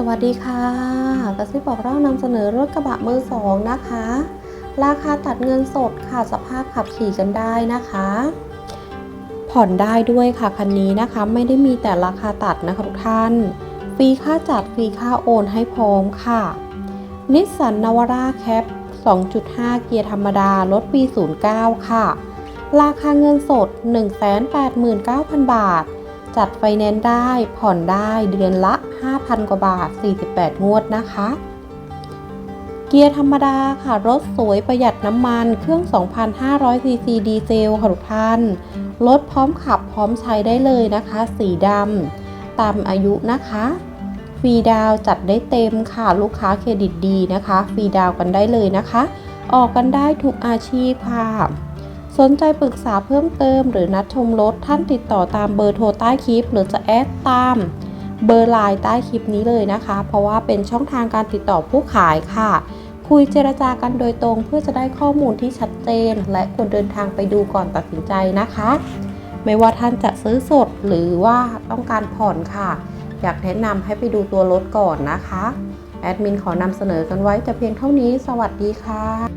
สวัสดีค่ะ กระซิบบอกเรานำเสนอรถกระบะมือสองนะคะ ราคาตัดเงินสดค่ะสภาพขับขี่กันได้นะคะ ผ่อนได้ด้วยค่ะคันนี้นะคะ ไม่ได้มีแต่ราคาตัดนะคะทุกท่าน ฟรีค่าจัดฟรีค่าโอนให้พร้อมค่ะนิสสันนวาร่าแคป 2.5 เกียร์ธรรมดา รถปี 09 ค่ะ ราคาเงินสด 189,000 บาท จัดไฟแนนซ์ได้ผ่อนได้เดือนละ 5,000 กว่าบาท 48 งวดนะคะ เกียร์ธรรมดาค่ะ รถสวยประหยัดน้ำมันเครื่อง 2,500 ซีซีดีเซลค่ะทุกท่าน รถพร้อมขับพร้อมใช้ได้เลยนะคะ สีดำตามอายุนะคะฟรีดาวจัดได้เต็มค่ะ ลูกค้าเครดิตดีนะคะ ฟรีดาวกันได้เลยนะคะ ออกกันได้ทุกอาชีพค่ะ สนใจปรึกษาเพิ่มเติมหรือนัดชมรถท่านติดต่อตามเบอร์โทรใต้คลิป หรือจะแอดตามเบอร์ไลน์ใต้คลิปนี้เลยนะคะ เพราะว่าเป็นช่องทางการติดต่อผู้ขายค่ะ คุยเจรจากันโดยตรงเพื่อจะได้ข้อมูลที่ชัดเจน และควรเดินทางไปดูก่อนตัดสินใจนะคะ ไม่ว่าท่านจะซื้อสดหรือว่าต้องการผ่อนค่ะ อยากแนะนำให้ไปดูตัวรถก่อนนะคะ แอดมินขอนำเสนอกันไว้แต่เพียงเท่านี้ สวัสดีค่ะ